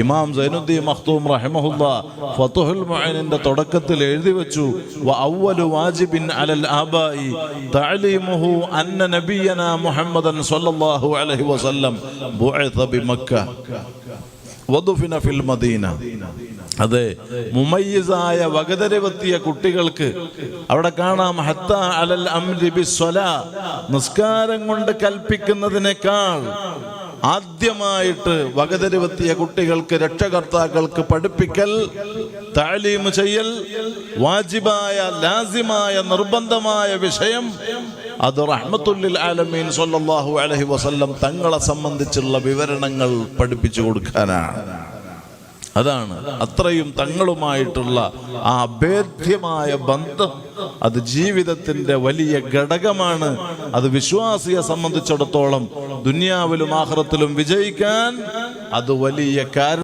ഇമാം സൈനുദ്ദീൻ മഖ്തൂം റഹിമഹുല്ല ഫതുഹുൽ മുഈനിന്റെ തുടക്കത്തിൽ എഴുതി വെച്ചു വ അവ്വലു വാജിബിൻ അലൽ ആബായി തഅലീമുഹു അന്ന നബിയന മുഹമ്മദൻ സ്വല്ലല്ലാഹു അലൈഹി വസല്ലം ബുഇസ ബിമക്ക വദുഫിന ഫിൽ മദീന. അതെ മുമയ്യിസായ വകതരവെത്തിയ കുട്ടികൾക്ക് അവിടെ കാണാം ഹത്ത അലൽ അംരി ബിസ്വല നിസ്കാരം കൊണ്ട് കൽപ്പിക്കുന്നതിനേക്കാൾ ആദ്യമായിട്ട് വകതിരുവെത്തിയ കുട്ടികൾക്ക് രക്ഷകർത്താക്കൾക്ക് പഠിപ്പിക്കൽ താലീം ചെയ്യൽ വാജിബായ ലാസിമായ നിർബന്ധമായ വിഷയം അത് റഹ്മത്തുല്ലിൽ ആലമീൻ സൊല്ലാഹു അലഹി വസല്ലം തങ്ങളെ സംബന്ധിച്ചുള്ള വിവരണങ്ങൾ പഠിപ്പിച്ചു കൊടുക്കാനാണ്. അതാണ്. അത്രയും തങ്ങളുമായിട്ടുള്ള ആ അഭേദ്യമായ ബന്ധം അത് ജീവിതത്തിന്റെ വലിയ ഘടകമാണ്. അത് വിശ്വാസിയെ സംബന്ധിച്ചിടത്തോളം ദുനിയാവിലും ആഹ്റത്തിലും വിജയിക്കാൻ അത് വലിയ കാരണം